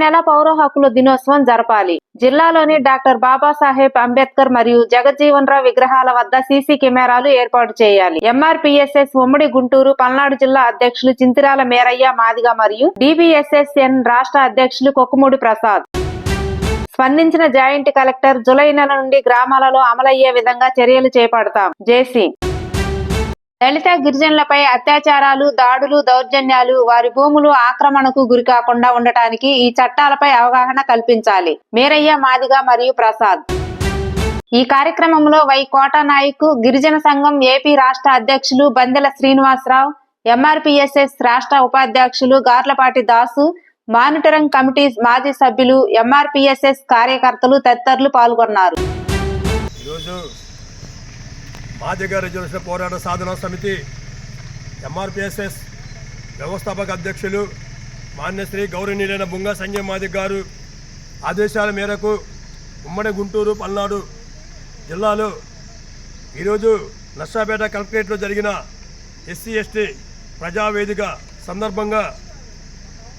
నెల పౌర హక్కుల దినోత్సవం జరపాలి. జిల్లాలోని డాక్టర్ బాబాసాహెబ్ అంబేద్కర్ మరియు జగజ్జీవన్ రావు విగ్రహాల వద్ద సీసీ కెమెరాలు ఏర్పాటు చేయాలి. ఎంఆర్పిఎస్ఎస్ ఉమ్మడి గుంటూరు పల్నాడు జిల్లా అధ్యక్షులు చింతిరాల మేరయ్య మాదిగ మరియు డిబిఎస్ఎస్ఎన్ రాష్ట్ర అధ్యక్షులు కొక్కుమూడి ప్రసాద్. స్పందించిన జాయింట్ కలెక్టర్ జులై నెల నుండి గ్రామాలలో అమలయ్యే విధంగా చర్యలు చేపడతాం. జేసీ దళిత గిరిజనులపై అత్యాచారాలు దాడులు దౌర్జన్యాలు వారి భూములు ఆక్రమణకు గురి కాకుండా ఉండటానికి ఈ చట్టాలపై అవగాహన కల్పించాలి. మేరయ్య మాదిగ మరియు ప్రసాద్. ఈ కార్యక్రమంలో వై కోట నాయకు గిరిజన సంఘం ఏపీ రాష్ట్ర అధ్యక్షులు బందెల శ్రీనివాసరావు ఎంఆర్పిఎస్ఎస్ రాష్ట్ర ఉపాధ్యక్షులు గార్లపాటి దాసు మానిటరింగ్ కమిటీ మాజీ సభ్యులు ఎంఆర్పిఎస్ఎస్ కార్యకర్తలు తదితరులు పాల్గొన్నారు. మాదిగ రిజర్వేషన్ పోరాట సాధన సమితి ఎంఆర్పిఎస్ఎస్ వ్యవస్థాపక అధ్యక్షులు మాన్యశ్రీ గౌరవనీయులైన బుంగా సంజయ్ మాదిగ్ గారు ఆదేశాల మేరకు ఉమ్మడి గుంటూరు పల్నాడు జిల్లాలో ఈరోజు నర్సాపేట కలెక్టరేట్లో జరిగిన ఎస్సీ ఎస్టీ ప్రజావేదిక సందర్భంగా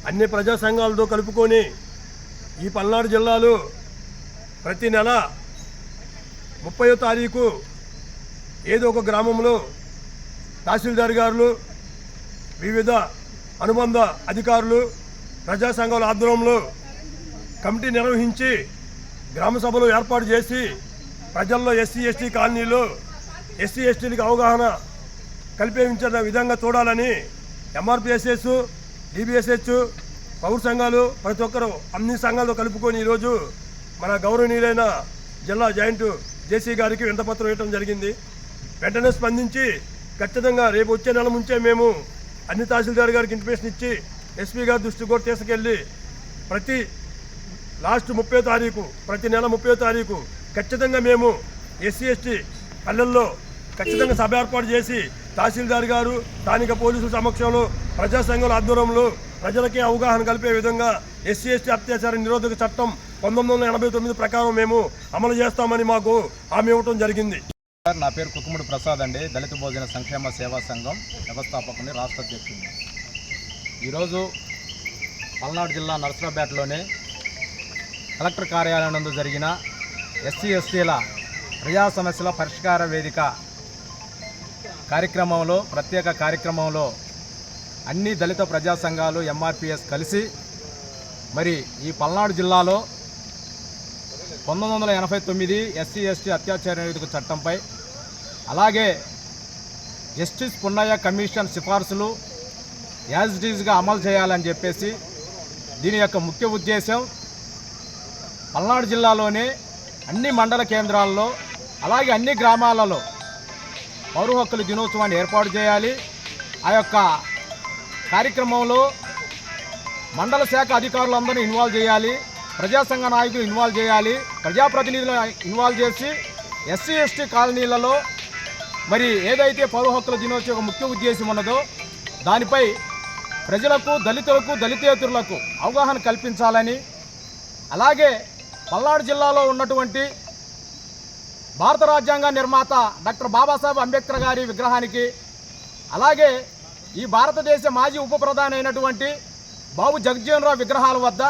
అన్ని ప్రజా సంఘాలతో కలుపుకొని ఈ పల్నాడు జిల్లాలో ప్రతి నెల ముప్పయో తారీఖు ఏదో ఒక గ్రామంలో తహసీల్దార్ గారులు వివిధ అనుబంధ అధికారులు ప్రజా సంఘాల ఆధ్వర్యంలో కమిటీ నిర్వహించి గ్రామ సభలు ఏర్పాటు చేసి ప్రజల్లో ఎస్సీ ఎస్టీ కాలనీలు ఎస్సీ ఎస్టీలకు అవగాహన కల్పించిన విధంగా చూడాలని ఎంఆర్పిఎస్ఎస్ డిబిఎస్హెచ్ పౌర సంఘాలు ప్రతి ఒక్కరు అన్ని సంఘాలతో కలుపుకొని ఈరోజు మన గౌరవనీయులైన జిల్లా జాయింట్ జేసీ గారికి వింతపత్రం ఇవ్వడం జరిగింది. వెంటనే స్పందించి ఖచ్చితంగా రేపు వచ్చే నెల ముంచే మేము అన్ని తహసీల్దార్ గారికి ఇన్ఫర్మేషన్ ఇచ్చి ఎస్పీ గారి దృష్టి కూడా తీసుకెళ్ళి ప్రతి లాస్ట్ ముప్పై తారీఖు ప్రతి నెల ముప్పై తారీఖు ఖచ్చితంగా మేము ఎస్సీ ఎస్టీ పల్లెల్లో ఖచ్చితంగా సభ ఏర్పాటు చేసి తహసీల్దార్ గారు స్థానిక పోలీసుల సమక్షంలో ప్రజా సంఘాల ఆధ్వర్యంలో ప్రజలకి అవగాహన కలిపే విధంగా ఎస్సీ ఎస్టీ అత్యాచార నిరోధక చట్టం పంతొమ్మిది వందల ఎనభై తొమ్మిది ప్రకారం మేము అమలు చేస్తామని మాకు హామీ ఇవ్వటం జరిగింది. సార్ నా పేరు కుక్కుముడి ప్రసాద్ అండి. దళిత భోజన సంక్షేమ సేవా సంఘం వ్యవస్థాపకుని రాష్ట్ర అధ్యక్షుడిని. ఈరోజు పల్నాడు జిల్లా నరసరాపేటలోని కలెక్టర్ కార్యాలయం నందు జరిగిన ఎస్సీ ఎస్టీల ప్రజా సమస్యల పరిష్కార వేదిక కార్యక్రమంలో ప్రత్యేక కార్యక్రమంలో అన్ని దళిత ప్రజా సంఘాలు ఎంఆర్పిఎస్ కలిసి మరి ఈ పల్నాడు జిల్లాలో పంతొమ్మిది వందల ఎనభై తొమ్మిది ఎస్సీ ఎస్టీ అత్యాచార నిరోధక చట్టంపై అలాగే జస్టిస్ పున్నయ్య కమిషన్ సిఫార్సులు యాజ్ డీజ్గా అమలు చేయాలని చెప్పేసి దీని యొక్క ముఖ్య ఉద్దేశం పల్నాడు జిల్లాలోని అన్ని మండల కేంద్రాల్లో అలాగే అన్ని గ్రామాలలో పౌర హక్కుల దినోత్సవాన్ని ఏర్పాటు చేయాలి. ఆ యొక్క కార్యక్రమంలో మండల శాఖ అధికారులందరూ ఇన్వాల్వ్ చేయాలి. ప్రజాసంఘ నాయకులు ఇన్వాల్వ్ చేయాలి. ప్రజాప్రతినిధులు ఇన్వాల్వ్ చేసి ఎస్సీ ఎస్టీ కాలనీలలో మరి ఏదైతే పౌర హక్కుల దినోత్సవం ముఖ్య ఉద్దేశం ఉన్నదో దానిపై ప్రజలకు దళితులకు దళితేతరులకు అవగాహన కల్పించాలని అలాగే పల్నాడు జిల్లాలో ఉన్నటువంటి భారత రాజ్యాంగ నిర్మాత డాక్టర్ బాబాసాహెబ్ అంబేద్కర్ గారి విగ్రహానికి అలాగే ఈ భారతదేశ మాజీ ఉప ప్రధాని అయినటువంటి బాబు జగజ్జీవన్ రావు విగ్రహాల వద్ద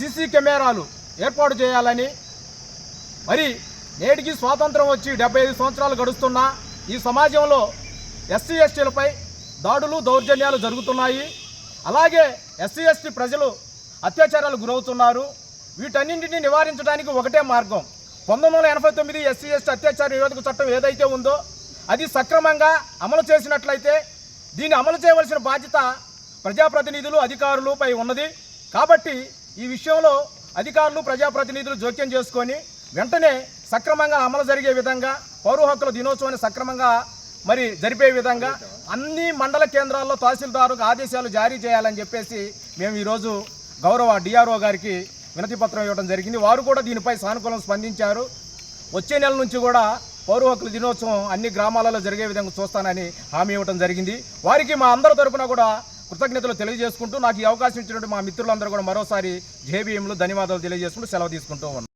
సీసీ కెమెరాలు ఏర్పాటు చేయాలని. మరి నేటికి స్వాతంత్రం వచ్చి డెబ్బై ఐదు సంవత్సరాలు గడుస్తున్నా ఈ సమాజంలో ఎస్సీ ఎస్టీలపై దాడులు దౌర్జన్యాలు జరుగుతున్నాయి. అలాగే ఎస్సీ ఎస్టీ ప్రజలు అత్యాచారాలు గురవుతున్నారు. వీటన్నింటినీ నివారించడానికి ఒకటే మార్గం. పంతొమ్మిది వందల ఎనభై తొమ్మిది ఎస్సీ ఎస్టీ అత్యాచార నిరోధక చట్టం ఏదైతే ఉందో అది సక్రమంగా అమలు చేసినట్లయితే దీన్ని అమలు చేయవలసిన బాధ్యత ప్రజాప్రతినిధులు అధికారులపై ఉన్నది. కాబట్టి ఈ విషయంలో అధికారులు ప్రజాప్రతినిధులు జోక్యం చేసుకొని వెంటనే సక్రమంగా అమలు జరిగే విధంగా పౌర హక్కుల దినోత్సవాన్ని సక్రమంగా మరి జరిపే విధంగా అన్ని మండల కేంద్రాల్లో తహసీల్దారుకు ఆదేశాలు జారీ చేయాలని చెప్పేసి మేము ఈరోజు గౌరవ డిఆర్ఓ గారికి వినతి పత్రం ఇవ్వడం జరిగింది. వారు కూడా దీనిపై సానుకూలం స్పందించారు. వచ్చే నెల నుంచి కూడా పౌర హక్కుల దినోత్సవం అన్ని గ్రామాలలో జరిగే విధంగా చూస్తానని హామీ ఇవ్వడం జరిగింది. వారికి మా అందరి తరఫున కూడా కృతజ్ఞతలు తెలియజేసుకుంటూ నాకు ఈ అవకాశం ఇచ్చినటువంటి మా మిత్రులందరూ కూడా మరోసారి జేబీఎంలు ధన్యవాదాలు తెలియజేసుకుంటూ సెలవు తీసుకుంటూ ఉన్నాను